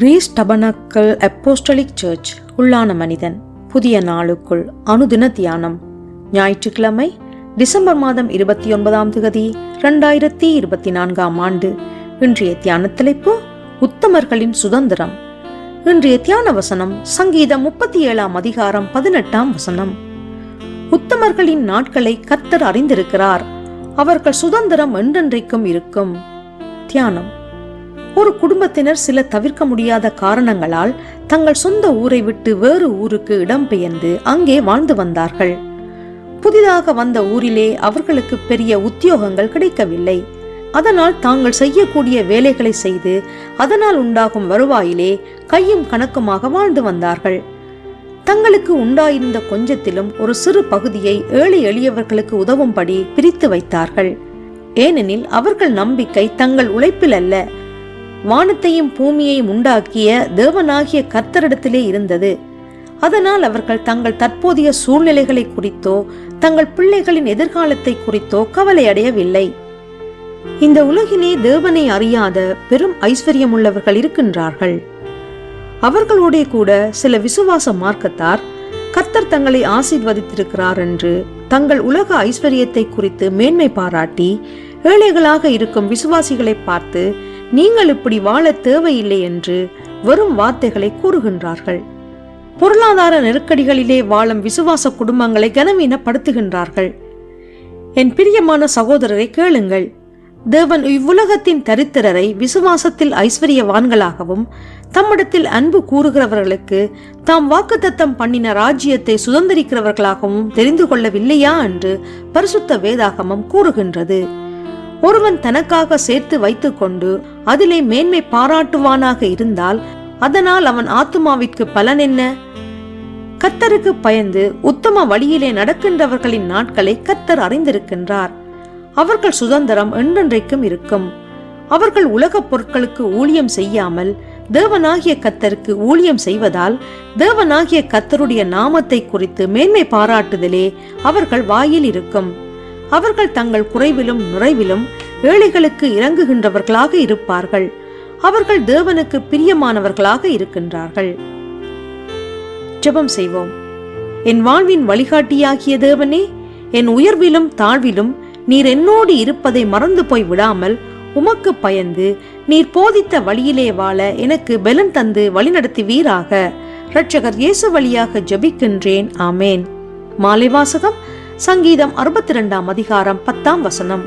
Greece tabernacle apostolic search உள்ளான மனிதன். புதிய நாளுக்குள் அனுதின தியானம். ஞாயிற்றுக்கிழமை டிசம்பர் மாதம் இருபத்தி ஒன்பதாம் தேதி இரண்டாயிரத்தி இருபத்தி நான்காம் ஆண்டு. இன்றைய தியான தலைப்பு உத்தமர்களின் சுதந்திரம். இன்றைய தியான வசனம் சங்கீதம் முப்பத்தி ஏழாம் அதிகாரம் பதினெட்டாம் வசனம். உத்தமர்களின் நாட்களை கத்தர் அறிந்திருக்கிறார். அவர்கள் சுதந்திரம் என்றென்றைக்கும் இருக்கும். தியானம். ஒரு குடும்பத்தினர் சில தவிர்க்க முடியாத காரணங்களால் தங்கள் சொந்த ஊரை விட்டு வேறு ஊருக்கு இடம்பெயர்ந்து அங்கே வாழ்ந்து வந்தார்கள். புதிதாக வந்த ஊரிலே அவர்களுக்கு பெரிய உத்தியோகங்கள் கிடைக்கவில்லை. அதனால் தாங்கள் செய்யக்கூடிய வேலைகளை செய்து அதனால் உண்டாகும் வருவாயிலே கையும் கணக்குமாக வாழ்ந்து வந்தார்கள். தங்களுக்கு உண்டாயிருந்த கொஞ்சத்திலும் ஒரு சிறு பகுதியை ஏழை எளியவர்களுக்கு உதவும்படி பிரித்து வைத்தார்கள். ஏனெனில் அவர்கள் நம்பிக்கை தங்கள் உழைப்பில் அல்ல வானத்தையும் பூமியையும் உண்டாக்கிய தேவனாகிய கர்த்தரிடத்திலே இருந்தது. அதனால் அவர்கள் தங்கள் தற்போதைய சூழ்நிலைகளை குறித்தோ தங்கள் பிள்ளைகளின் எதிர்காலத்தை குறித்தோ கவலையடையவில்லை இந்த உலகிலே தேவனை அறியாத பெரும் ஐஸ்வர்யமுள்ளவர்கள் இருக்கின்றார்கள். அவர்களோடே கூட சில விசுவாச மார்க்கத்தார் கர்த்தர் தங்களை ஆசீர்வதித்திருக்கிறார் என்று தங்கள் உலக ஐஸ்வர்யத்தை குறித்து மேன்மை பாராட்டி ஏழைகளாக இருக்கும் விசுவாசிகளை பார்த்து நீங்கள் இப்படி வாழ தேவையில்லை என்று வெறும் வார்த்தைகளை கூறுகின்றார்கள். பொருளாதார நெருக்கடிகளிலே வாழும் விசுவாச குடும்பங்களை கனவீனப்படுத்துகின்றார்கள். என் பிரியமான சகோதரரை கேளுங்கள். தேவன் இவ்வுலகத்தின் தரித்திரரை விசுவாசத்தில் ஐஸ்வர்யவான்களாகவும் தம்மிடத்தில் அன்பு கூறுகிறவர்களுக்கு தாம் வாக்குத்தத்தம் பண்ணின ராஜ்யத்தை சுதந்திரிக்கிறவர்களாகவும் தெரிந்து கொள்ளவில்லையா என்று பரிசுத்த வேதாகமம் கூறுகின்றது. ஒருவன் தனக்காக சேர்த்து வைத்துக்கொண்டு அதிலே மேன்மை பாராட்டுவானாக இருந்தால் அதனால் அவன் ஆத்துமாவிற்கு பலன் என்ன? கத்தருக்கு பயந்து உத்தம வழியிலே நடக்கின்றவர்களின் நாட்களை கத்தர் அறிந்திருக்கின்றார். அவர்கள் சுதந்திரம் என்றென்றைக்கும் இருக்கும். அவர்கள் உலகப் பொருட்களுக்கு ஊழியம் செய்யாமல் தேவனாகிய கத்தருக்கு ஊழியம் செய்வதால் தேவனாகிய கத்தருடைய நாமத்தை குறித்து மேன்மை பாராட்டுதலே அவர்கள் வாயில் இருக்கும். அவர்கள் தங்கள் குறைவிலும் நிறைவிலும் ஏழைகளுக்கு இறங்குகின்றவர்களாக இருப்பார்கள். அவர்கள் தேவனுக்கு பிரியமானவர்களாக இருக்கின்றார்கள். ஜெபம் செய்வோம். என் வாழ்வின் வழிகாட்டியாகிய தேவனே என் உயர்விலும் தாழ்விலும் நீர் என்னோடு இருப்பதை மறந்து போய் விடாமல் உமக்கு பயந்து நீர் போதித்த வழியிலே வாழ எனக்கு பலன் தந்து வழிநடத்துவீராக. இரட்சகர் இயேசு வழியாக ஜெபிக்கின்றேன். ஆமேன். மாலை வாசகம் சங்கீதம் அறுபத்தி ரெண்டாம் அதிகாரம் பத்தாம் வசனம்.